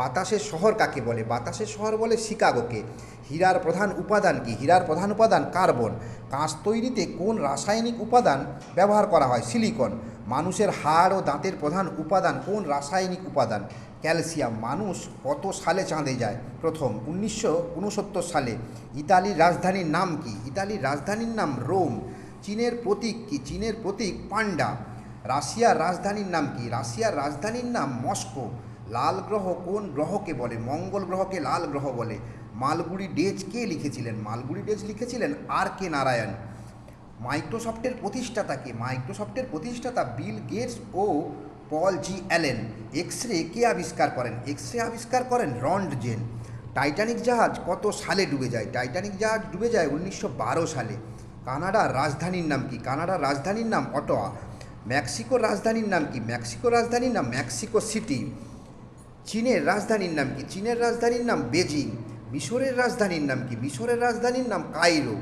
বাতাসের শহর কাকে বলে? বাতাসের শহর বলে শিকাগোকে। হীরার প্রধান উপাদান কি? হীরার প্রধান উপাদান কার্বন। কাঁচ তৈরিতে কোন রাসায়নিক উপাদান ব্যবহার করা হয়? সিলিকন। মানুষের হাড় ও দাঁতের প্রধান উপাদান কোন রাসায়নিক উপাদান? ক্যালসিয়াম। মানুষ কত সালে চাঁদে যায়? প্রথম, উনিশশো উনসত্তর সালে। ইতালির রাজধানীর নাম কি? ইতালির রাজধানীর নাম রোম। চীনের প্রতীক কি? চীনের প্রতীক পান্ডা। রাশিয়ার রাজধানীর নাম কি? রাশিয়ার রাজধানীর নাম মস্কো। লাল গ্রহ কোন গ্রহকে বলে? মঙ্গল গ্রহকে লাল গ্রহ বলে। মালগুড়ি ডেজ কে লিখেছিলেন? মালগুড়ি ডেজ লিখেছিলেন আর কে নারায়ণ। মাইক্রোসফটের প্রতিষ্ঠাতাকে? মাইক্রোসফটের প্রতিষ্ঠাতা বিল গেটস ও Paul G Allen. X ray কে আবিষ্কার করেন? এক্স রে আবিষ্কার করেন রন্ড জেন। টাইটানিক জাহাজ কত সালে ডুবে যায়? টাইটানিক জাহাজ ডুবে যায় উনিশশো বারো সালে। কানাডার রাজধানীর নাম কি? কানাডার রাজধানীর নাম অটোয়া। মেক্সিকোর রাজধানীর নাম কি? মেক্সিকোর রাজধানীর নাম মেক্সিকো সিটি। চীনের রাজধানীর নাম কি? চীনের রাজধানীর নাম বেজিং। মিশরের রাজধানীর নাম কি? মিশরের রাজধানীর নাম কাইরো।